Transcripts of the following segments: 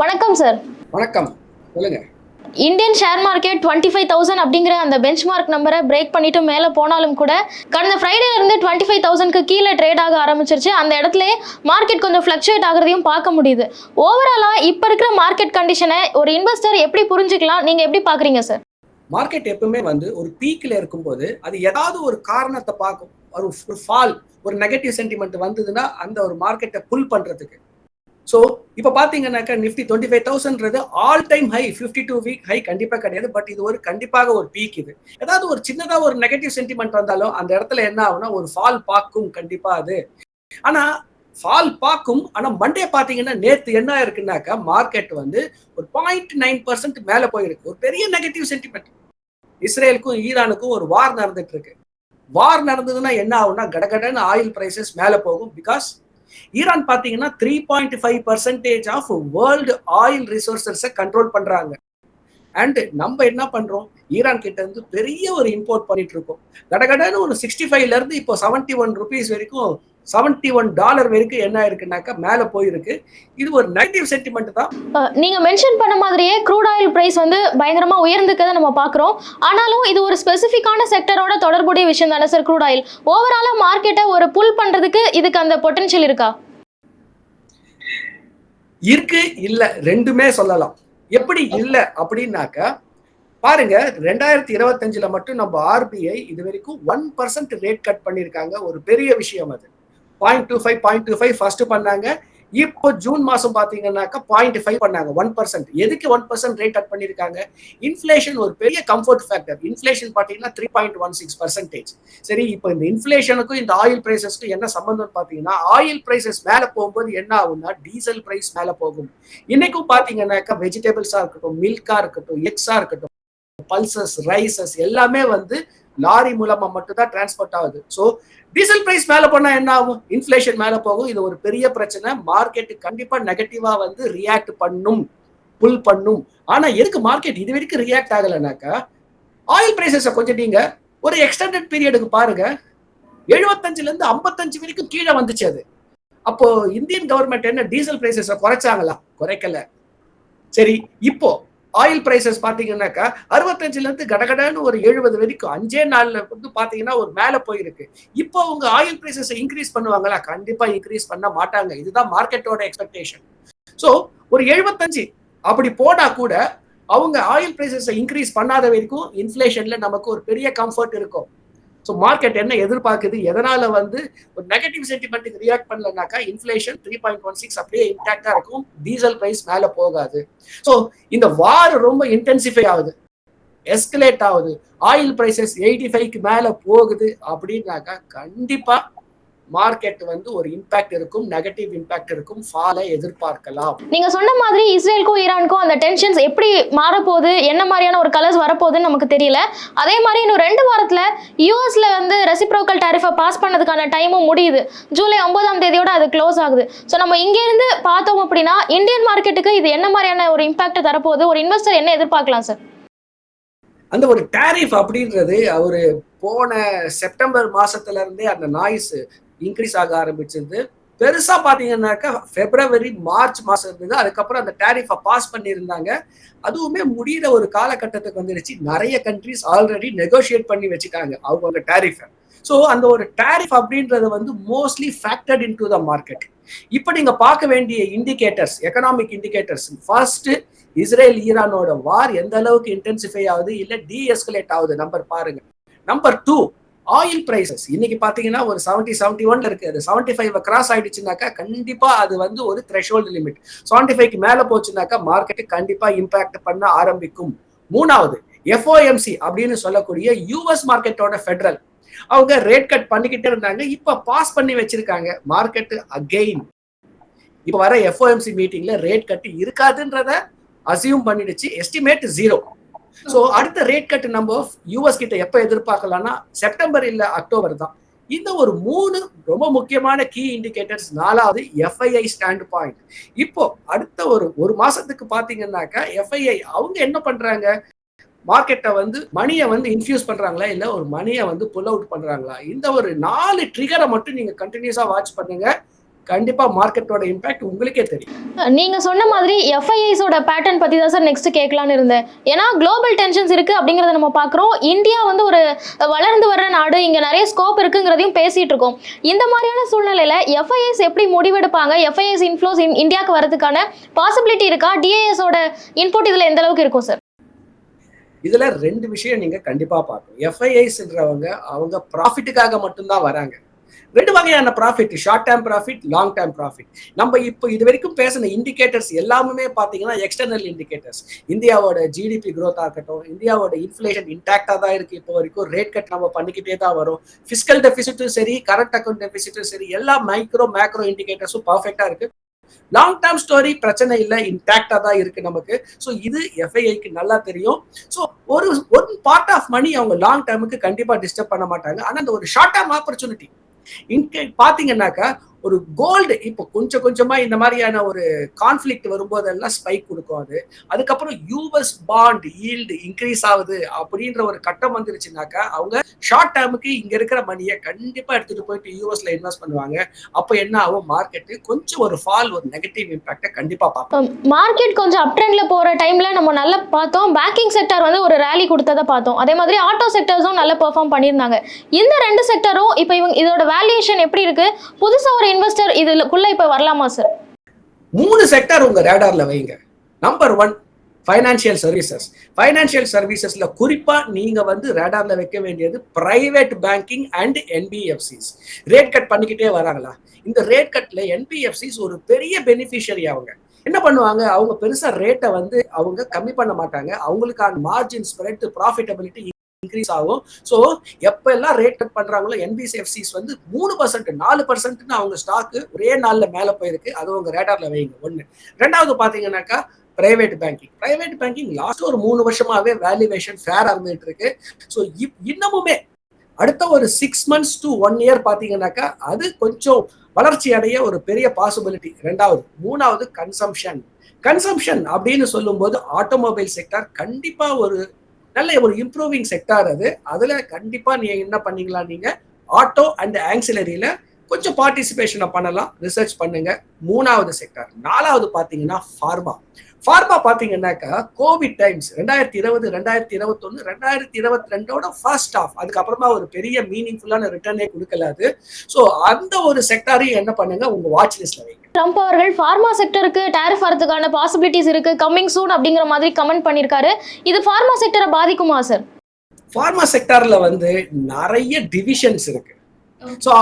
வணக்கம் சார் வணக்கம். சொல்லுங்க. Indian share market twenty five thousand அப்படிங்கிற அந்த பெஞ்ச் மார்க் நம்பரை பிரேக் பண்ணிட்டு மேலே போனாலும் கூட கடந்த ஃப்ரைடே இருந்து டுவெண்ட்டி ஃபைவ் தௌசண்ட்க்கு கீழே ட்ரேட் ஆக ஆரம்பிச்சிருச்சு. அந்த இடத்துல மார்க்கெட் கொஞ்சம் ஃப்ளக்சுவேட் ஆகிறதையும் பார்க்க முடியுது. ஓவராலாக இப்போ இருக்கிற மார்க்கெட் கண்டிஷனை ஒரு இன்வெஸ்டர் எப்படி புரிஞ்சுக்கலாம்? நீங்கள் எப்படி பார்க்குறீங்க சார் மார்க்கெட் எப்பவுமே வந்து ஒரு பீக்ல இருக்கும்போது அது ஏதாவது ஒரு காரணத்தை பார்க்கும். ஒரு ஃபால் ஒரு நெகட்டிவ் சென்டிமெண்ட் வந்ததுன்னா அந்த ஒரு மார்க்கெட்டை புல் பண்றதுக்கு. ஸோ இப்போ பார்த்தீங்கன்னாக்கா Nifty twenty five தௌசண்ட்றது all time high fifty two week high கண்டிப்பாக கிடையாது. பட் இது ஒரு கண்டிப்பாக ஒரு பீக் இது. ஏதாவது ஒரு சின்னதாக ஒரு நெகட்டிவ் சென்டிமெண்ட் வந்தாலும் அந்த இடத்துல என்ன ஆகும்னா ஒரு ஃபால் பார்க்கும் கண்டிப்பாக அது. ஆனால் ஃபால் பார்க்கும் ஆனால் மண்டே பார்த்தீங்கன்னா நேற்று என்ன இருக்குன்னாக்கா மார்க்கெட் வந்து ஒரு பாயிண்ட் நைன் பர்சன்ட் மேலே போயிருக்கு. ஒரு பெரிய நெகட்டிவ் சென்டிமெண்ட் இஸ்ரேலுக்கும் ஈரானுக்கும் ஒரு வார் நடந்துட்டு இருக்கு. வார் நடந்ததுன்னா என்ன ஆகும்னா கடகடன்னு ஆயில் ப்ரைசஸ் மேலே போகும். பிகாஸ் ஈரான் பார்த்தீங்கன்னா three point five percentage of world oil ரிசோர்சஸை control பண்றாங்க. அண்ட் நம்ம என்ன பண்றோம்? ஈரான் கிட்ட இருந்து பெரிய ஒரு இம்போர்ட் பண்ணிட்டு இருக்கோம். கடகடன்னு ஒரு சிக்ஸ்டி ஃபைவ்லேருந்து இப்போ செவன்டி ஒன் ருபீஸ் வரைக்கும் செவன்டி ஒன் டாலர் வரைக்கும் என்ன இருக்குனாக்கா மேலே போயிருக்கு. இது ஒரு நெகட்டிவ் சென்டிமெண்ட் தான். நீங்கள் மென்ஷன் பண்ண மாதிரியே க்ரூட் ஆயில் ப்ரைஸ் வந்து பயங்கரமாக உயர்ந்துக்கதை நம்ம பார்க்குறோம். ஆனாலும் இது ஒரு ஸ்பெசிஃபிக்கான செக்டரோட தொடர்புடைய விஷயம் தானே சார் க்ரூட் ஆயில் ஓவராலாக மார்க்கெட்டை ஒரு புல் பண்ணுறதுக்கு இதுக்கு அந்த பொட்டன்ஷியல் இருக்கா? இருக்கு இல்ல ரெண்டுமே சொல்லலாம். எப்படி இல்ல அப்படின்னாக்கா பாருங்க ரெண்டாயிரத்தி இருபத்தஞ்சுல மட்டும் நம்ம ஆர்பிஐ இது வரைக்கும் ஒன் பர்சன்ட் ரேட் கட் பண்ணிருக்காங்க ஒரு பெரிய விஷயம் அது. Point two five point two five first பண்ணாங்க. இப்போ ஜூன் மாசம் பாத்தீங்கன்னாக்கா பாயிண்ட் ஃபைவ் பண்ணாங்க. ஒன் பர்சன்ட் எதுக்கு ஒன் பர்சன்ட் ரேட் கட் பண்ணிருக்காங்க? இன்ஃபிளேஷன் ஒரு பெரிய கம்ஃபர்ட் ஃபேக்டர் இன்ஃபிளேஷன் பாத்தீங்கன்னா three point one six percentage சரி இப்போ இந்த இன்ஃபிளேஷனுக்கும் இந்த ஆயில் பிரைசஸ்க்கும் என்ன சம்பந்தம் பாத்தீங்கன்னா ஆயில் பிரைசஸ் மேல போகும்போது என்ன ஆகும்னா டீசல் பிரைஸ் மேல போகும். இன்னைக்கும் பாத்தீங்கன்னாக்கா வெஜிடபிள்ஸா இருக்கட்டும் மில்கா இருக்கட்டும் எக்ஸா இருக்கட்டும் பல்சஸ் ரைசஸ் எல்லாமே வந்து லாரி மூலமா மட்டும் தான் டிரான்ஸ்போர்ட் ஆகுது. ஸோ டீசல் பிரைஸ் மேலே போனால் என்ன ஆகும்? இன்ஃபிளேஷன் மேலே போகும். இது ஒரு பெரிய பிரச்சனை. மார்க்கெட் கண்டிப்பாக நெகட்டிவாக வந்து ரியாக்ட் பண்ணும். புல் பண்ணும். ஆனால் எதுக்கு மார்க்கெட் இது வரைக்கும் ரியாக்ட் ஆகலைனாக்கா ஆயில் பிரைசஸை கொஞ்சம் நீங்கள் ஒரு எக்ஸ்டெண்டட் பீரியடுக்கு பாருங்க. எழுபத்தஞ்சுலேருந்து ஐம்பத்தஞ்சு வரைக்கும் கீழே வந்துச்சு அது. அப்போ இந்தியன் கவர்மெண்ட் என்ன டீசல் பிரைசஸை குறைச்சாங்களா? குறைக்கல. சரி இப்போ ஆயில் பிரைசஸ் பாத்தீங்கன்னாக்கா அறுபத்தஞ்சுல இருந்து கடகடன்னு ஒரு எழுபது வரைக்கும் அஞ்சே நாள்ல வந்து பார்த்தீங்கன்னா ஒரு மேல போயிருக்கு. இப்போ உங்க ஆயில் பிரைசஸை இன்க்ரீஸ் பண்ணுவாங்களா? கண்டிப்பா இன்க்ரீஸ் பண்ண மாட்டாங்க. இதுதான் மார்க்கெட்டோட எக்ஸ்பெக்டேஷன் ஸோ ஒரு எழுபத்தஞ்சு அப்படி போனா கூட அவங்க ஆயில் பிரைசஸ் இன்க்ரீஸ் பண்ணாத வரைக்கும் இன்ஃபிளேஷன்ல நமக்கு ஒரு பெரிய கம்ஃபர்ட் இருக்கும். ஸோ மார்க்கெட் என்ன எதிர்பார்க்குது? எதனால வந்து ஒரு நெகட்டிவ் சென்டிமெண்ட்டுக்கு react பண்ணலனாக்கா inflation three point one six அப்படியே இன்டாக்டா இருக்கும். டீசல் பிரைஸ் மேலே போகாது. ஸோ இந்த வார் ரொம்ப இன்டென்சிஃபை ஆகுது. எஸ்கலேட் ஆகுது. ஆயில் பிரைசஸ் எயிட்டி ஃபைவ்க்கு மேலே போகுது அப்படின்னாக்கா கண்டிப்பாக மார்க்கெட் வந்து ஒரு இம்பாக்ட் இருக்கும் நெகட்டிவ் இம்பாக்ட் இருக்கும். ஃபாலை எதிர்பார்க்கலாம். நீங்க சொன்ன மாதிரி இஸ்ரேலுக்கும் ஈரானுக்கும் அந்த டென்ஷன்ஸ் எப்படி மாறப்போகுது என்ன மாதிரியான ஒரு கலர்ஸ் வரப்போகுதுன்னு நமக்கு தெரியல. அதே மாதிரி இன்னும் ரெண்டு வாரத்துல யூஎஸ்ல வந்து ரெசிப்ரோக்கல் டாரிஃபை பாஸ் பண்ணதுக்கான டைமும் முடியுது. ஜூலை ஒன்பதாம் தேதியோட அது க்ளோஸ் ஆகுது. ஸோ நம்ம இங்க இருந்து பார்த்தோம் அப்படின்னா இந்தியன் மார்க்கெட்டுக்கு இது என்ன மாதிரியான ஒரு இம்பாக்ட் தரப்போகுது? ஒரு இன்வெஸ்டர் என்ன எதிர்பார்க்கலாம் சார் அந்த ஒரு டேரிஃப் அப்படின்றது அவரு போன செப்டம்பர் மாசத்துல இருந்தே அந்த நாய்ஸ் இன்க்ரீஸ் ஆக ஆரம்பிச்சிருந்து பெருசா பாத்தீங்கன்னாக்கா பிப்ரவரி மார்ச் மாசம் இருந்தது. அதுக்கப்புறம் அந்த டேரிஃபை பாஸ் பண்ணியிருந்தாங்க. அதுவுமே முடிகிற ஒரு காலகட்டத்துக்கு வந்துருச்சு. நிறைய கண்ட்ரிஸ் ஆல்ரெடி நெகோஷியேட் பண்ணி வச்சுட்டாங்க அவங்க டேரிஃபை ஸோ அந்த ஒரு டேரிஃப் அப்படின்றது வந்து mostly factored in to the market இப்போ நீங்க பார்க்க வேண்டிய indicators economic indicators first Israel ஈரானோட war எந்த அளவுக்கு இன்டென்சிஃபை ஆகுது? இல்லை டிஎஸ்கலேட் ஆகுது? நம்பர் பாருங்க. நம்பர் டூ ஆயில் பிரைசஸ் இன்னைக்கு பார்த்தீங்கன்னா ஒரு செவன்டி செவன்டி ஒன்ல இருக்கு. அது செவன்டி ஃபைவ் கிராஸ் ஆயிடுச்சுனாக்கா கண்டிப்பா அது வந்து ஒரு த்ரெஷோல்டு லிமிட் செவன்டி ஃபைவ்க்கு மேலே போச்சுனாக்கா மார்க்கெட்டு கண்டிப்பா இம்பாக்ட் பண்ண ஆரம்பிக்கும். மூணாவது எஃப்ஓஎம்சி அப்படின்னு சொல்லக்கூடிய யூஎஸ் மார்க்கெட்டோட ஃபெடரல் அவங்க ரேட் கட் பண்ணிக்கிட்டே இருந்தாங்க. இப்ப பாஸ் பண்ணி வச்சிருக்காங்க. மார்க்கெட்டு அகெயின் இப்ப வர எஃப்ஓஎம்சி மீட்டிங்ல ரேட் கட்டு இருக்காதுன்றத அசியூம் பண்ணிடுச்சு. எஸ்டிமேட் ஜீரோ ஸோ அடுத்த ரேட் கட் நம்ம யூஎஸ் கிட்ட எப்போ எதிர்பார்க்கலாம்னா செப்டம்பர் இல்ல அக்டோபர் தான். இந்த ஒரு மூணு ரொம்ப முக்கியமான கீ இண்டிகேட்டர்ஸ் நாலாவது எஃப்ஐஐ ஸ்டாண்ட் பாயிண்ட் இப்போ அடுத்த ஒரு ஒரு மாசத்துக்கு பாத்தீங்கன்னாக்கா எஃப்ஐஐ அவங்க என்ன பண்றாங்க? மார்க்கெட்டை வந்து மணியை வந்து இன்ஃபியூஸ் பண்றாங்களா? இல்ல ஒரு மணியை வந்து புல் அவுட் பண்றாங்களா? இந்த ஒரு நாலு ட்ரிகரை மட்டும் நீங்க கண்டினியூஸா வாட்ச் பண்ணுங்க. கண்டிப்பா மார்க்கெட்டோட இம்பாக்ட் உங்களுக்கே தெரியும். நீங்க சொன்ன மாதிரி எஃப்ஐஐஸோட பேட்டர்ன் பத்தி தான் சார் நெக்ஸ்ட் கேட்கலான்னு இருந்தேன். ஏன்னா குளோபல் டென்ஷன்ஸ் இருக்கு அப்படிங்கறத நம்ம பாக்குறோம் இந்தியா வந்து ஒரு வளர்ந்து வர்ற நாடு. இங்க நிறைய ஸ்கோப் இருக்குங்கிறதையும் பேசிட்டு இருக்கோம். இந்த மாதிரியான சூழ்நிலையில எஃப்ஐஐஸ் எப்படி முடிவெடுப்பாங்க? எஃப்ஐஐஸ் இன்ஃப்ளோஸ் இந்தியாவுக்கு வரதுக்கான பாசிபிலிட்டி இருக்கா? டிஏஎஸோட இன்புட் இதுல எந்த அளவுக்கு இருக்கும் சார் இதுல ரெண்டு விஷயம் நீங்க கண்டிப்பா பார்க்கணும். எஃப்ஐஐஸ்ன்றவங்க அவங்க ப்ராஃபிட்டுக்காக மட்டும்தான் வராங்க. ரெண்டு வகையான profit short term profit long term profit நம்ம இப்போ இது வரைக்கும் பேசின இண்டிகேட்டர்ஸ் எல்லாமே பார்த்தீங்கன்னா எக்ஸ்டர்னல் இண்டிகேட்டர்ஸ் இந்தியாவோட ஜிடிபி க்ரோத்தாக இருக்கட்டும் இந்தியாவோட இன்ஃப்ளேஷன் இன்டாக்டாக தான் இருக்குது இப்போ வரைக்கும். ரேட் கட் நம்ம பண்ணிக்கிட்டே தான் வரும். ஃபிஸ்கல் டெபிசிட்டும் சரி கரண்ட் அக்கௌண்ட் டெபிசிட்டும் சரி எல்லா மைக்ரோ மேக்ரோ இண்டிகேட்டர்ஸும் பர்ஃபெக்டாக இருக்கு. லாங் டேர்ம் ஸ்டோரி பிரச்சனை இல்லை இன்டாக்டா தான் இருக்கு நமக்கு. ஸோ இது எஃப்ஐஐக்கு நல்லா தெரியும். ஸோ ஒரு ஒன் பார்ட் ஆஃப் மணி அவங்க லாங் டேர்முக்கு கண்டிப்பா டிஸ்டர்ப் பண்ண மாட்டாங்க. ஆனா அந்த ஒரு ஷார்ட் டேர்ம் ஆப்பர்ச்சுனிட்டி இன்கே பாத்தீங்கன்னாக்கா ஒரு கோல்டு இப்போ கொஞ்சம் கொஞ்சமா இந்த மாதிரியான ஒரு கான்ஃபிளிக்ட் வரும்போதெல்லாம் ஸ்பைக் கொடுக்கும் அது. அதுக்கப்புறம் யூஎஸ் பாண்ட் ஈல்டு இன்க்ரீஸ் ஆகுது அப்படின்ற ஒரு கட்டம் வந்துருச்சுனாக்கா அவங்க ஷார்ட் டேர்முக்கு இங்க இருக்கிற மணியை கண்டிப்பா எடுத்துட்டு போயிட்டு யூஎஸ்ல இன்வெஸ்ட் பண்ணுவாங்க. அப்போ என்ன ஆகும்? மார்க்கெட்டு கொஞ்சம் ஒரு ஃபால் ஒரு நெகட்டிவ் இம்பாக்டை கண்டிப்பா பார்ப்போம் மார்க்கெட் கொஞ்சம் அப் ட்ரெண்ட்ல போற டைம்ல நம்ம நல்லா பார்த்தோம். பேங்கிங் செக்டர் வந்து ஒரு ரேலி கொடுத்ததை பார்த்தோம். அதே மாதிரி ஆட்டோ செக்டர்ஸும் நல்லா பெர்ஃபார்ம் பண்ணியிருந்தாங்க. இந்த ரெண்டு செக்டரும் இப்போ இவங்க இதோட வேல்யூஷன் எப்படி இருக்கு? புதுசா ஒரு இன்வெஸ்டர் இதுக்குள்ள இப்ப வரலாமா சார் மூணு செக்டர் உங்க ரேடார்ல வைங்க. Number one financial services financial சர்வீசஸ்ல குறிப்பா நீங்க வந்து ரேடார்ல வைக்க வேண்டியது private banking and NBFCs rate cut பண்ணிக்கிட்டே வராங்களா? இந்த ரேட் கட்ல என்பிஎஃப்சிஸ் ஒரு பெரிய பெனிஃபிஷியரி அவங்க. என்ன பண்ணுவாங்க? அவங்க பெருசா ரேட்டை வந்து அவங்க கம்மி பண்ண மாட்டாங்க. அவங்களுக்கான மார்ஜின் ஸ்ப்ரெட் ப்ராஃபிட்டபிலிட்டி இன்க்ரீஸ் ஆகும். ஸோ எப்ப எல்லாம் ரேட் கட் பண்ணுறாங்களோ என்பிசிஎஃப்சிஸ் வந்து மூணு பர்சன்ட் நாலு பர்சன்ட்னு அவங்க ஸ்டாக்கு ஒரே நாள்ல மேல போயிருக்கு. அது உங்க ரேடார்ல வைங்க. ஒன்று ரெண்டாவது பாத்தீங்கன்னாக்கா private banking private banking last ஒரு மூணு வருஷமாவே வேல்யூவேஷன் ஃபேர் ஆரம்பிட்டு இருக்கு. ஸோ இன்னமுமே அடுத்த ஒரு six months to one year பாத்தீங்கன்னாக்கா அது கொஞ்சம் வளர்ச்சி அடைய ஒரு பெரிய பாசிபிலிட்டி ரெண்டாவது. மூணாவது கன்சம்ஷன் கன்சம்ஷன் அப்படின்னு சொல்லும்போது ஆட்டோமொபைல் செக்டார் கண்டிப்பா ஒரு நல்ல ஒரு இம்ப்ரூவிங் செக்டார் அது. அதுல கண்டிப்பா நீங்க என்ன பண்ணீங்களா நீங்க ஆட்டோ அண்ட் ஆங்சிலரியில கொஞ்சம் பார்ட்டிசிபேஷனை பண்ணலாம் ரிசர்ச் பண்ணுங்க. மூணாவது செக்டார் நாலாவது பாத்தீங்கன்னா ஃபார்மா ஃபார்மா பாத்தீங்கன்னாக்கா கோவிட் டைம்ஸ் ரெண்டாயிரத்தி இருபது ரெண்டாயிரத்தி இருபத்தொன்னு ரெண்டாயிரத்தி இருபத்தி ரெண்டோட ஃபர்ஸ்ட் ஆஃப் அதுக்கப்புறமா ஒரு பெரிய மீனிங்ஃபுல்லான ரிட்டர்னே கொடுக்கல அது. ஸோ அந்த ஒரு செக்டாரையும் என்ன பண்ணுங்க? உங்க வாட்ச் லிஸ்ட்ல வைங்க. ட்ரம்ப் அவர்கள் ஃபார்மா செக்டருக்கு டேரிஃப் வரதுக்கான பாசிபிலிட்டிஸ் இருக்கு. கம்மிங் சூன் அப்படிங்கிற மாதிரி கமெண்ட் பண்ணியிருக்காரு இது ஃபார்மா செக்டரை பாதிக்குமா சார் ஃபார்மா செக்டார்ல வந்து நிறைய டிவிஷன்ஸ் இருக்கு. ஸோ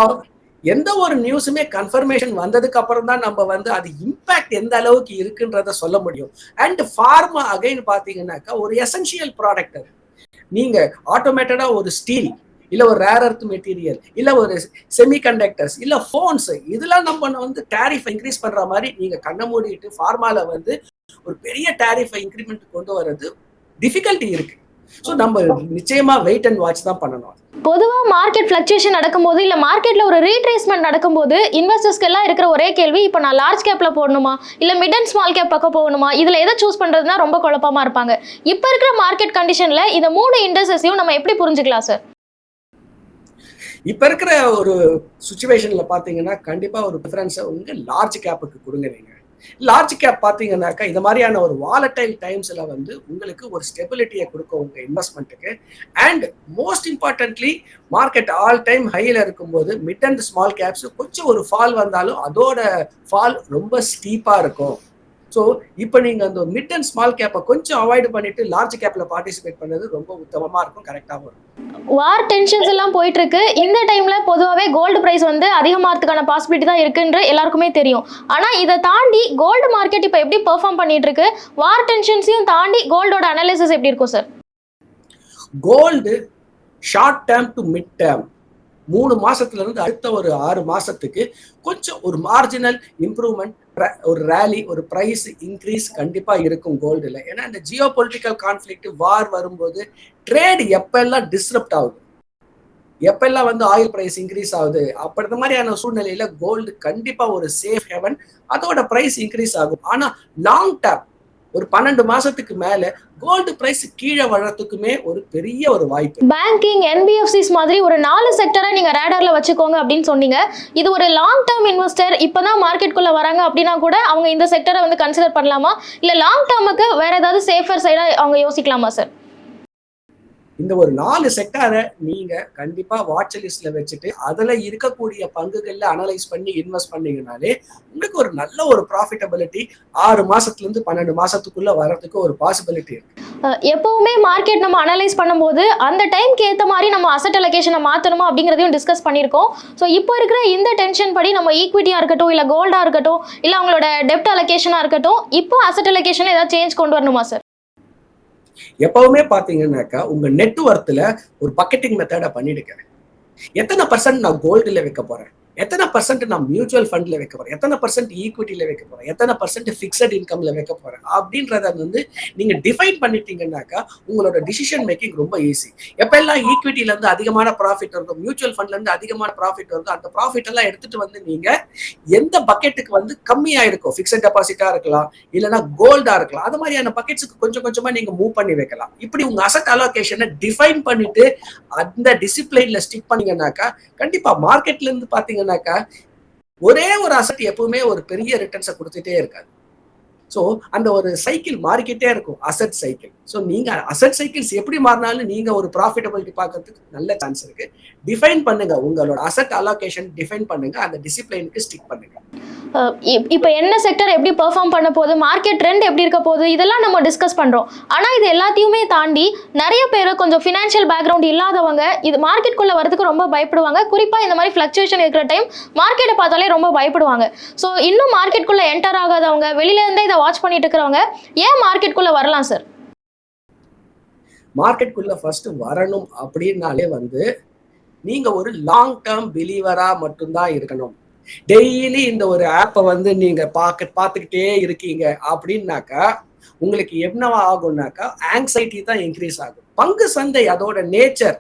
எந்த ஒரு நியூஸுமே கன்ஃபர்மேஷன் வந்ததுக்கு அப்புறம் தான் நம்ம வந்து அது இம்பாக்ட் எந்த அளவுக்கு இருக்குன்றத சொல்ல முடியும். அண்ட் ஃபார்மா அகைன் பார்த்தீங்கன்னாக்கா ஒரு எசென்ஷியல் ப்ராடக்ட் அது. நீங்க ஆட்டோமேட்டடா ஒரு ஸ்டீல் இல்ல ஒரு ரேர் அர்த் மெட்டீரியல் இல்ல ஒரு செமிகண்டக்டர்ஸ் இல்லை இல்ல போன்ஸ் இதெல்லாம் நம்ம வந்து டேரிஃப் இன்க்ரீஸ் பண்ற மாதிரி நீங்க கண்ணை மூடிட்டு ஃபார்மால வந்து ஒரு பெரிய டேரிஃபை இன்க்ரிமெண்ட் கொண்டு வர்றது டிஃபிகல்ட்டி இருக்கு. ஸோ நம்ம நிச்சயமா வெயிட் அண்ட் வாட்ச் தான் பண்ணணும். பொதுவாக மார்க்கெட் ஃப்ளக்சுவேஷன் நடக்கும்போது இல்லை மார்க்கெட்டில் ஒரு ரீட்ரேஸ்மெண்ட் நடக்கும்போது இன்வெஸ்டர்ஸ்க்கு எல்லாம் இருக்கிற ஒரே கேள்வி இப்போ நான் லார்ஜ் கேப்பில் போடணுமா? இல்லை மிட் அண்ட் ஸ்மால் கேப் பக்கம் போகணுமா? இதில் எதை சூஸ் பண்ணுறதுனா ரொம்ப குழப்பமாக இருப்பாங்க. இப்போ இருக்கிற மார்க்கெட் கண்டிஷனில் இந்த மூணு இண்டஸ்ட்ரீஸையும் நம்ம எப்படி புரிஞ்சுக்கலாம் சார் இப்போ இருக்கிற ஒரு சுச்சுவேஷனில் பார்த்தீங்கன்னா கண்டிப்பாக ஒரு ப்ரிஃபரன்ஸை உங்கள் லார்ஜ் கேப்புக்கு கொடுங்க நீங்க. லார்ஜ் கேப் பாத்தீங்கன்னாக்கா இந்த மாதிரியான ஒரு வாலட்டைல் டைம்ஸ்ல வந்து உங்களுக்கு ஒரு ஸ்டெபிலிட்டியை கொடுக்கும் உங்க இன்வெஸ்ட்மெண்ட்டுக்கு and most importantly market all time ஹைல இருக்கும்போது மிட் அண்ட் ஸ்மால் கேப்ஸ் கொஞ்சம் ஒரு ஃபால் வந்தாலும் அதோட ஃபால் ரொம்ப ஸ்டீப்பா இருக்கும். ஸோ இப்போ நீங்க அந்த மிட் அண்ட் ஸ்மால் கேப்பை கொஞ்சம் அவாய்ட் பண்ணிட்டு லார்ஜ் கேப்ல பார்ட்டிசிபேட் பண்ணது ரொம்ப உத்தமமா இருக்கும் கரெக்டாகவும் இருக்கும். வார் டென்ஷன்ஸ் எல்லாம் போயிட்டு இருக்கு இந்த டைம்ல பொதுவாகவே கோல்டு பிரைஸ் வந்து அதிகமாகிறதுக்கான பாசிபிலிட்டி தான் இருக்குன்ற எல்லாருக்குமே தெரியும். ஆனா இதை தாண்டி கோல்டு மார்க்கெட் இப்போ எப்படி பெர்ஃபார்ம் பண்ணிட்டு இருக்கு வார் டென்ஷன்ஸையும் தாண்டி கோல்டோட அனாலிசிஸ் எப்படி இருக்கும் sir gold short term to mid term மூணு மாசத்துல இருந்து அடுத்த ஒரு ஆறு மாசத்துக்கு கொஞ்சம் ஒரு மார்ஜினல் இம்ப்ரூவ்மெண்ட் ஒரு ரேலி ஒரு பிரைஸ் இன்க்ரீஸ் கண்டிப்பா இருக்கும் கோல்டுல ஏன்னா இந்த ஜியோ பொலிட்டிக்கல் கான்ஃபிளிக்ட் வார் வரும்போது ட்ரேட் எப்பெல்லாம் டிஸ்ரப்ட் ஆகுது? எப்பெல்லாம் வந்து ஆயில் பிரைஸ் இன்க்ரீஸ் ஆகுது? அப்ப இந்த மாதிரியான சூழ்நிலையில கோல்டு கண்டிப்பா ஒரு சேஃப் ஹெவன் அதோட பிரைஸ் இன்க்ரீஸ் ஆகும். ஆனா லாங் டேர்ம் ஒரு பன்னெண்டு மாசத்துக்கு மேல கோல்டு பிரைஸ் கீழே வர்றதுக்குமே ஒரு பெரிய ஒரு வாய்ப்பு. பேங்கிங் என்பிஎஃப்சிஸ் மாதிரி ஒரு நாலு செக்டரை நீங்க ரேடர்ல வச்சுக்கோங்க அப்படின்னு சொன்னீங்க. இது ஒரு லாங் டேர்ம் இன்வெஸ்டர் இப்பதான் மார்க்கெட்குள்ள வராங்க அப்படின்னா கூட அவங்க இந்த செக்டரை வந்து கன்சிடர் பண்ணலாமா? இல்ல லாங் டேர்முக்கு வேற ஏதாவது சேஃபர் சைடா அவங்க யோசிக்கலாமா சார் இந்த ஒரு நாலு செக்டாரை நீங்க கண்டிப்பா வாட்ச் லிஸ்ட்ல வச்சுட்டு அதுல இருக்கக்கூடிய பங்குகள்ல அனலைஸ் பண்ணி இன்வெஸ்ட் பண்ணீங்கனாலே உங்களுக்கு ஒரு நல்ல ஒரு ப்ராஃபிட்டபிலிட்டி ஆறு மாசத்துல இருந்து பன்னெண்டு மாசத்துக்குள்ள வர்றதுக்கு ஒரு பாசிபிலிட்டி இருக்கு. எப்பவுமே மார்க்கெட் நம்ம அனலைஸ் பண்ணும்போது அந்த டைம்க்கு ஏற்ற மாதிரி நம்ம அசட் அலோகேஷனை மாற்றணுமா அப்படிங்கிறதையும் டிஸ்கஸ் பண்ணியிருக்கோம். ஸோ இப்போ இருக்கிற இந்த டென்ஷன் படி நம்ம ஈக்விட்டியாக இருக்கட்டும் இல்லை கோல்டாக இருக்கட்டும் இல்லை அவங்களோட டெப்ட் அலோகேஷனாக இருக்கட்டும் இப்போ அசட் அலோகேஷனில் ஏதாவது சேஞ்ச் கொண்டு வரணுமா சார் எப்பவுமே பாத்தீங்கன்னாக்கா உங்க நெட்ஒர்த்தில் ஒரு பக்கெட்டிங் மெத்தடை பண்ணிடுங்க. எத்தனை பர்சன்ட் நான் கோல்டில் வைக்க போறேன்? எத்தனை பர்சன்ட் நான் மியூச்சுவல் ஃபண்ட்ல வைக்க போறேன்? எத்தனை பர்சன்ட் ஈக்விட்டியில வைக்க போறேன்? எத்தனை பர்சன்ட் ஃபிக்ஸட் இன்கம்ல வைக்க போறேன்? அப்படின்றத வந்து நீங்க டிஃபைன் பண்ணிட்டீங்கன்னாக்கா உங்களோட டிசிஷன் மேக்கிங் ரொம்ப ஈஸி எப்பெல்லாம் ஈக்விட்டில இருந்து அதிகமான ப்ராஃபிட் வருதோ மியூச்சுவல் ஃபண்ட்ல இருந்து அதிகமான ப்ராஃபிட் வருதோ அந்த ப்ராஃபிட் எல்லாம் எடுத்துட்டு வந்து நீங்க எந்த பக்கெட்டுக்கு வந்து கம்மியா இருக்கும் ஃபிக்ஸட் டெபாசிட்டா இருக்கலாம் இல்லைன்னா கோல்டா இருக்கலாம் அது மாதிரியான பக்கெட்ஸுக்கு கொஞ்சம் கொஞ்சமா நீங்க மூவ் பண்ணி வைக்கலாம். இப்படி உங்க அசட் அலோகேஷனை டிஃபைன் பண்ணிட்டு அந்த டிசிப்ளின்ல ஸ்டிக் பண்ணீங்கன்னாக்கா கண்டிப்பா மார்க்கெட்ல இருந்து பாத்தீங்கன்னாக்கா ஒரே ஒரு அசட் எப்பவுமே ஒரு பெரிய ரிட்டர்ன்ஸை கொடுத்துட்டே இருக்காது. ஸோ அந்த ஒரு சைக்கிள் மாறிக்கிட்டே இருக்கும் அசட் சைக்கிள் ஸோ நீங்கள் அசட் சைக்கிள்ஸ் எப்படி மாறினாலும் நீங்கள் ஒரு ப்ராஃபிட்டபிலிட்டி பார்க்கறதுக்கு நல்ல சான்ஸ் இருக்கு. டிஃபைன் பண்ணுங்க. உங்களோட அசட் அலோகேஷன் டிஃபைன் பண்ணுங்க. அந்த டிசிப்ளினுக்கு ஸ்டிக் பண்ணுங்க. இப்போ என்ன செக்டர் எப்படி பெர்ஃபார்ம் பண்ண போகுது? மார்க்கெட் ட்ரெண்ட் எப்படி இருக்க போகுது? இதெல்லாம் நம்ம டிஸ்கஸ் பண்ணுறோம் ஆனால் இது எல்லாத்தையுமே தாண்டி நிறைய பேர் கொஞ்சம் ஃபினான்ஷியல் பேக்ரவுண்ட் இல்லாதவங்க இது மார்க்கெட்குள்ளே வரதுக்கு ரொம்ப பயப்படுவாங்க. குறிப்பாக இந்த மாதிரி ஃப்ளக்சுவேஷன் இருக்கிற டைம் மார்க்கெட்டை பார்த்தாலே ரொம்ப பயப்படுவாங்க. ஸோ இன்னும் மார்க்கெட்குள்ளே என்டர் ஆகாதவங்க வெளியிலேருந்தே இதை வாட்ச் பண்ணிட்டு இருக்கிறவங்க ஏன் மார்க்கெட்குள்ளே வரலாம் சார் மார்க்கெட்டுக்குள்ள ஃபர்ஸ்ட் வரணும் அப்படின்னாலே வந்து நீங்க ஒரு லாங் டேர்ம் பிலீவரா மட்டும்தான் இருக்கணும். டெய்லி இந்த ஒரு ஆப்பை வந்து நீங்க பார்க்க பார்த்துக்கிட்டே இருக்கீங்க அப்படின்னாக்கா உங்களுக்கு என்னவா ஆகும்னாக்கா ஆங்ஸைட்டி தான் இன்க்ரீஸ் ஆகும். பங்கு சந்தை அதோட நேச்சர்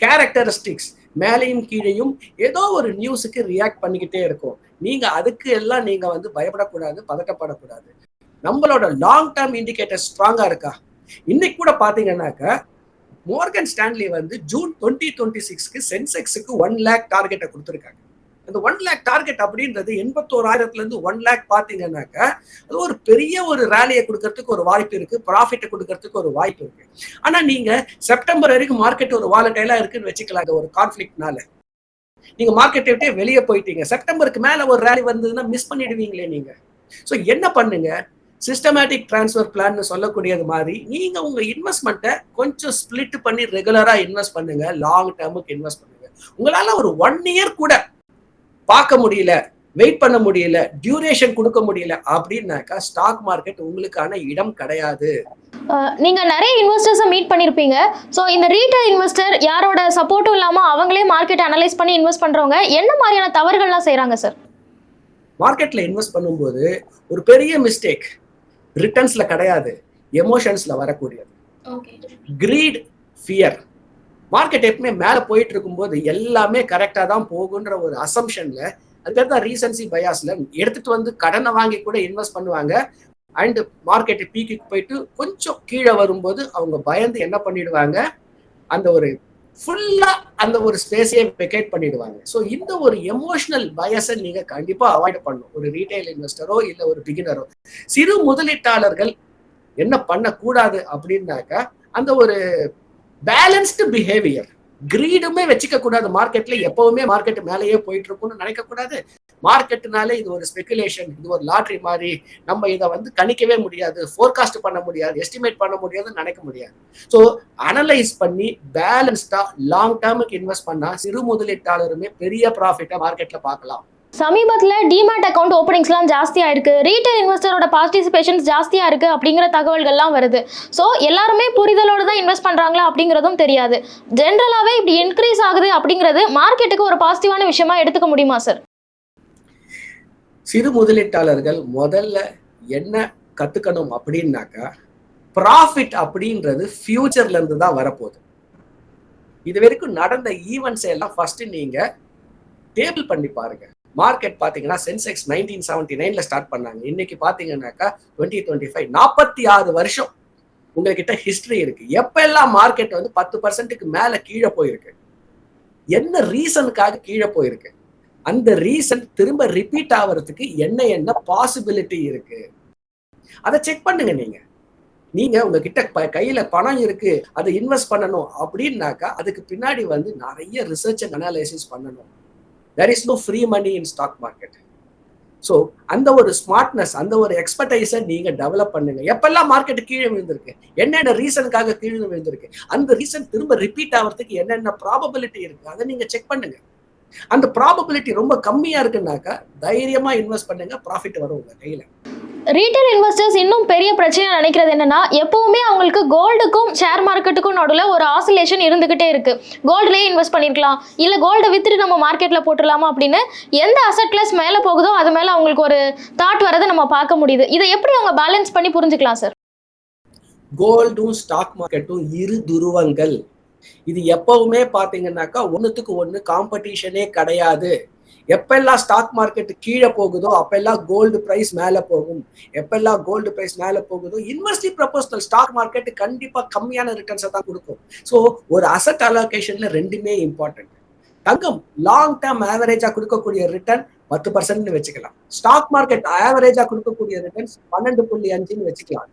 கேரக்டரிஸ்டிக்ஸ் மேலையும் கீழேயும் ஏதோ ஒரு நியூஸுக்கு ரியாக்ட் பண்ணிக்கிட்டே இருக்கும். நீங்க அதுக்கு எல்லாம் நீங்க வந்து பயப்படக்கூடாது பதட்டப்படக்கூடாது. நம்மளோட லாங் டேர்ம் இண்டிகேட்டர் ஸ்ட்ராங்கா இருக்கா? இன்னைக்கு கூட பாத்தீங்கன்னாக்கா மோர்கன் ஸ்டான்லி வந்து ஜூன் டுவெண்ட்டி டுவெண்ட்டி சிக்ஸ்க்கு சென்செக்ஸுக்கு ஒன் லேக் டார்கெட்டை கொடுத்துருக்காங்க. அந்த ஒன் லேக் டார்கெட் அப்படின்றது எண்பத்தோராயிரத்துல இருந்து ஒன் லேக் பாத்தீங்கன்னாக்கா அது ஒரு பெரிய ஒரு ரேலியை கொடுக்கறதுக்கு ஒரு வாய்ப்பு இருக்கு ப்ராஃபிட்டை கொடுக்கறதுக்கு ஒரு வாய்ப்பு இருக்கு. ஆனா நீங்க செப்டம்பர் வரைக்கும் மார்க்கெட் ஒரு வாலட்டைலா இருக்குன்னு வச்சுக்கலாம் இந்த ஒரு கான்ஃபிளிக்னால நீங்க மார்க்கெட்டை விட்டே வெளியே போயிட்டீங்க. செப்டம்பருக்கு மேல ஒரு ரேலி வந்ததுன்னா மிஸ் பண்ணிடுவீங்களே நீங்க. ஸோ என்ன பண்ணுங்க? சிஸ்டமேட்டிக் டிரான்ஸ்ஃபர் பிளான் சொல்லக்கூடியது மாதிரி நீங்க உங்க இன்வெஸ்ட்மெண்ட்டை கொஞ்சம் ஸ்பிளிட் பண்ணி ரெகுலரா இன்வெஸ்ட் பண்ணுங்க. லாங் டேர்முக்கு இன்வெஸ்ட் பண்ணுங்க. உங்களால ஒரு ஒன் இயர் கூட பார்க்க முடியல வெயிட் பண்ண முடியல டியூரேஷன் கொடுக்க முடியல அப்படின்னாக்கா ஸ்டாக் மார்க்கெட் உங்களுக்கான இடம் கிடையாது. நீங்க நிறைய இன்வெஸ்டர்ஸை மீட் பண்ணியிருப்பீங்க ஸோ இந்த ரீட்டைல் இன்வெஸ்டர் யாரோட சப்போர்ட்டும் இல்லாமல் அவங்களே மார்க்கெட் அனலைஸ் பண்ணி இன்வெஸ்ட் பண்றவங்க என்ன மாதிரியான தவறுகள்லாம் செய்றாங்க சார் மார்க்கெட்ல இன்வெஸ்ட் பண்ணும்போது ஒரு பெரிய மிஸ்டேக் ரிட்டர்ன்ஸ்ல கிடையாது. எமோஷன்ஸ்ல வரக்கூடியது. கிரீட் ஃபியர் மார்க்கெட் எப்பவுமே மேலே போயிட்டு இருக்கும்போது எல்லாமே கரெக்டாக தான் போகுன்ற ஒரு அசம்ஷன்ல அதுக்கடுத்து ரீசன்சி பயாஸ்ல எடுத்துட்டு வந்து கடனை வாங்கி கூட இன்வெஸ்ட் பண்ணுவாங்க. அண்ட் மார்க்கெட் பீக்குக்கு போயிட்டு கொஞ்சம் கீழே வரும்போது அவங்க பயந்து என்ன பண்ணிடுவாங்க? அந்த ஒரு ஃபுல்லா அந்த ஒரு ஸ்பேஸையே வெக்கேட் பண்ணிடுவாங்க. ஸோ இந்த ஒரு எமோஷனல் பயஸை நீங்க கண்டிப்பா அவாய்ட் பண்ணணும். ஒரு ரீட்டைல் இன்வெஸ்டரோ இல்லை ஒரு பிகினரோ சிறு முதலீட்டாளர்கள் என்ன பண்ணக்கூடாது அப்படின்னாக்கா அந்த ஒரு பேலன்ஸ்டு பிஹேவியர் கிரீடுமே வச்சுக்க கூடாது. மார்க்கெட்ல எப்பவுமே மார்க்கெட் மேலேயே போயிட்டு இருக்கும்னு நினைக்க கூடாது. மார்க்கெட்னால இது ஒரு ஸ்பெகுலேஷன் இது ஒரு லாட்ரி மாதிரி நம்ம இதை வந்து கணிக்கவே முடியாது ஃபோர்காஸ்ட் பண்ண முடியாது எஸ்டிமேட் பண்ண முடியாதுன்னு நினைக்க முடியாது. ஸோ அனலைஸ் பண்ணி பேலன்ஸ்டா லாங் டேர்முக்கு இன்வெஸ்ட் பண்ணா சிறு முதலீட்டாளருமே பெரிய ப்ராஃபிட்டை மார்க்கெட்ல பார்க்கலாம். சமீபத்தில் டிமேட் அக்கௌண்ட் ஓப்பனிங்ஸ்லாம் ஜாஸ்தியாக இருக்குது ரீட்டைல் இன்வெஸ்டரோட பார்ட்டிசிபேஷன்ஸ் ஜாஸ்தியாக இருக்குது அப்படிங்கிற தகவல்கள்லாம் வருது. ஸோ எல்லாருமே புரிதலோடு தான் இன்வெஸ்ட் பண்ணுறாங்களா அப்படிங்கிறதும் தெரியாது. ஜென்ரலாகவே இப்படி இன்க்ரீஸ் ஆகுது அப்படிங்கிறது மார்க்கெட்டுக்கு ஒரு பாசிட்டிவான விஷயமா எடுத்துக்க முடியுமா சார் சிறு முதலீட்டாளர்கள் முதல்ல என்ன கற்றுக்கணும் அப்படின்னாக்கா ப்ராஃபிட் அப்படின்றது ஃபியூச்சர்லேருந்து தான் வரப்போகுது. இது வரைக்கும் நடந்த ஈவெண்ட்ஸ் எல்லாம் ஃபஸ்ட்டு நீங்கள் டேபிள் பண்ணி பாருங்கள் மார்க்கெட் பாத்தீங்கன்னா சென்செக்ஸ் நைன்டீன் செவன்டி நைன்ல ஸ்டார்ட் பண்ணாங்க. இன்னைக்கு பாத்தீங்கன்னாக்கா டுவெண்ட்டி டுவெண்ட்டி ஃபைவ் நாற்பத்தி ஆறு வருஷம் உங்ககிட்ட ஹிஸ்டரி இருக்கு. எப்ப எல்லாம் மார்க்கெட் வந்து பத்து பர்சன்ட்டுக்கு மேல கீழே போயிருக்கு? என்ன ரீசனுக்காக கீழே போயிருக்கு? அந்த ரீசன் திரும்ப ரிப்பீட் ஆகிறதுக்கு என்ன என்ன பாசிபிலிட்டி இருக்கு? அதை செக் பண்ணுங்க நீங்க. நீங்க உங்ககிட்ட கையில பணம் இருக்கு அதை இன்வெஸ்ட் பண்ணணும் அப்படின்னாக்கா அதுக்கு பின்னாடி வந்து நிறைய ரிசர்ச் அண்ட் அனாலிசிஸ் பண்ணணும். There is no free money in stock market so அந்த ஒரு ஸ்மார்ட்னஸ் அந்த ஒரு எக்ஸ்பர்டைஸை நீங்க டெவலப் பண்ணுங்க. எப்பெல்லாம் மார்க்கெட் கீழே விழுந்திருக்கு? என்னென்ன ரீசனுக்காக கீழே விழுந்திருக்கு? அந்த ரீசன் திரும்ப ரிப்பீட் ஆகிறதுக்கு என்னென்ன ப்ராபபிலிட்டி இருக்கு? அதை நீங்க செக் பண்ணுங்க. அந்த ப்ராபபிலிட்டி ரொம்ப கம்மியா இருக்குன்னாக்கா தைரியமா இன்வெஸ்ட் பண்ணுங்க ப்ராஃபிட் வரும் உங்கள் கையில. ரீட்டைல் இன்வெஸ்டர்ஸ் இன்னும் பெரிய பிரச்சனை நினைக்கிறது என்னன்னா எப்பவுமே அவங்களுக்கு கோல்டுக்கும் ஷேர் மார்க்கெட்டுக்கும் நடுவில் ஒரு ஆசிலேஷன் இருந்துகிட்டே இருக்கு. கோல்டுலேயே இன்வெஸ்ட் பண்ணிருக்கலாம். இல்ல கோல்டை வித்துட்டு நம்ம மார்க்கெட்ல போட்டுடலாமா அப்படின்னு எந்த அசட் கிளாஸ் மேல போகுதோ அது மேல அவங்களுக்கு ஒரு தாட் வரதை நம்ம பார்க்க முடியுது. இதை எப்படி அவங்க பேலன்ஸ் பண்ணி புரிஞ்சுக்கலாம் சார் கோல்டும் ஸ்டாக் மார்க்கெட்டும் இரு துருவங்கள். இது எப்பவுமே பாத்தீங்கன்னாக்கா ஒண்ணுத்துக்கு ஒண்ணு காம்படிஷனே கிடையாது. எப்பெல்லாம் ஸ்டாக் மார்க்கெட் கீழே போகுதோ அப்பெல்லாம் கோல்டு பிரைஸ் மேலே போகும். எப்பெல்லாம் கோல்டு பிரைஸ் மேலே போகுதோ இன்வெஸ்டி ப்ரொபோசல் ஸ்டாக் மார்க்கெட் கண்டிப்பாக கம்மியான ரிட்டர்ன்ஸை தான் கொடுக்கும். ஸோ ஒரு அசட் அலோகேஷன்ல ரெண்டுமே இம்பார்ட்டன்ட் தங்கம் லாங் டேர்ம் ஆவரேஜாக கொடுக்கக்கூடிய ரிட்டர்ன் பத்து பர்சன்ட்னு வச்சுக்கலாம். ஸ்டாக் மார்க்கெட் ஆவரேஜாக கொடுக்கக்கூடிய ரிட்டர்ன்ஸ் பன்னெண்டு புள்ளி அஞ்சுன்னு வச்சுக்கலாம்.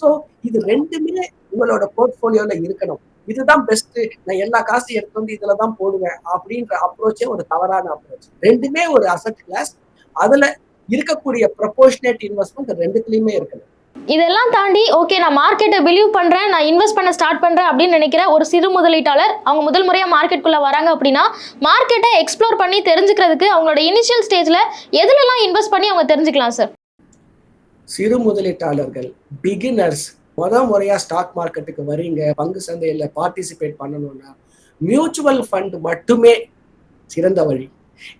ஸோ இது ரெண்டுமே உங்களோட போர்ட்ஃபோலியோவில் இருக்கணும். இதுதான் பெஸ்ட் நான் எல்லா காசையும் எடுத்து வந்து இதுல தான் போடுவேன் அப்படின்ற அப்ரோச்சே ஒரு தவறான அப்ரோச் ரெண்டுமே ஒரு அசட் கிளாஸ் அதுல இருக்கக்கூடிய ப்ரொபோர்ஷனேட் இன்வெஸ்ட்மெண்ட் ரெண்டுத்துலயுமே இருக்கணும் இதெல்லாம் தாண்டி ஓகே நான் மார்க்கெட்டை பிலீவ் பண்றேன் நான் இன்வெஸ்ட் பண்ண ஸ்டார்ட் பண்றேன் அப்படின்னு நினைக்கிற ஒரு சிறு முதலீட்டாளர் அவங்க முதல் முறையா மார்க்கெட்டுக்குள்ள வராங்க அப்படின்னா மார்க்கெட்டை எக்ஸ்ப்ளோர் பண்ணி தெரிஞ்சுக்கிறதுக்கு அவங்களோட இனிஷியல் ஸ்டேஜ்ல எதுலலாம் இன்வெஸ்ட் பண்ணி அவங்க தெரிஞ்சுக்கலாம் சார் சிறு முதலீட்டாளர்கள் பிகினர்ஸ் முத முறையா ஸ்டாக் மார்க்கெட்டுக்கு வரீங்க பங்கு சந்தையில பார்ட்டிசிபேட் பண்ணணும்னா மியூச்சுவல் ஃபண்ட் மட்டுமே சிறந்த வழி.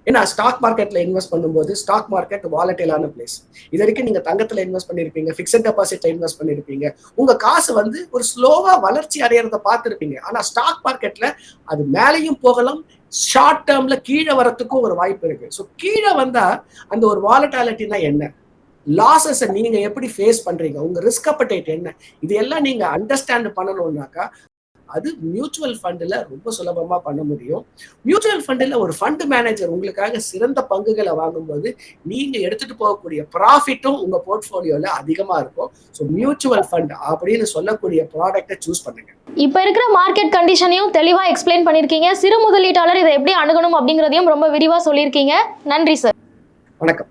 ஏன்னா ஸ்டாக் மார்க்கெட்ல இன்வெஸ்ட் பண்ணும்போது ஸ்டாக் மார்க்கெட் வாலட்டைலான பிளேஸ் இது வரைக்கும் நீங்க தங்கத்துல இன்வெஸ்ட் பண்ணிருப்பீங்க ஃபிக்ஸட் டெபாசிட்ல இன்வெஸ்ட் பண்ணிருப்பீங்க. உங்க காசு வந்து ஒரு ஸ்லோவா வளர்ச்சி அடையறத பார்த்துருப்பீங்க. ஆனா ஸ்டாக் மார்க்கெட்ல அது மேலேயும் போகலாம் ஷார்ட் டேர்ம்ல கீழே வரத்துக்கும் ஒரு வாய்ப்பு இருக்கு. ஸோ கீழே வந்தா அந்த ஒரு வாலட்டாலிட்டினா என்ன? லாசஸை நீங்க எப்படி ஃபேஸ் பண்றீங்க? உங்க ரிஸ்க் அப்படைட் என்ன? இது எல்லாம் நீங்க அண்டர்ஸ்டாண்ட் பண்ணணும்னாக்கா அது மியூச்சுவல் ஃபண்டில் ரொம்ப சுலபமா பண்ண முடியும். மியூச்சுவல் ஃபண்டில் ஒரு ஃபண்ட் மேனேஜர் உங்களுக்காக சிறந்த பங்குகளை வாங்கும்போது நீங்க எடுத்துட்டு போகக்கூடிய ப்ராஃபிட்டும் உங்க போர்ட்ஃபோலியோல அதிகமா இருக்கும். ஸோ மியூச்சுவல் ஃபண்ட் அப்படின்னு சொல்லக்கூடிய ப்ராடக்ட்டை சூஸ் பண்ணுங்க. இப்போ இருக்கிற மார்க்கெட் கண்டிஷனையும் தெளிவா எக்ஸ்பிளைன் பண்ணியிருக்கீங்க சிறு முதலீட்டாளர் இதை எப்படி அணுகணும் அப்படிங்கிறதையும் ரொம்ப விரிவா சொல்லியிருக்கீங்க. நன்றி சார் வணக்கம்.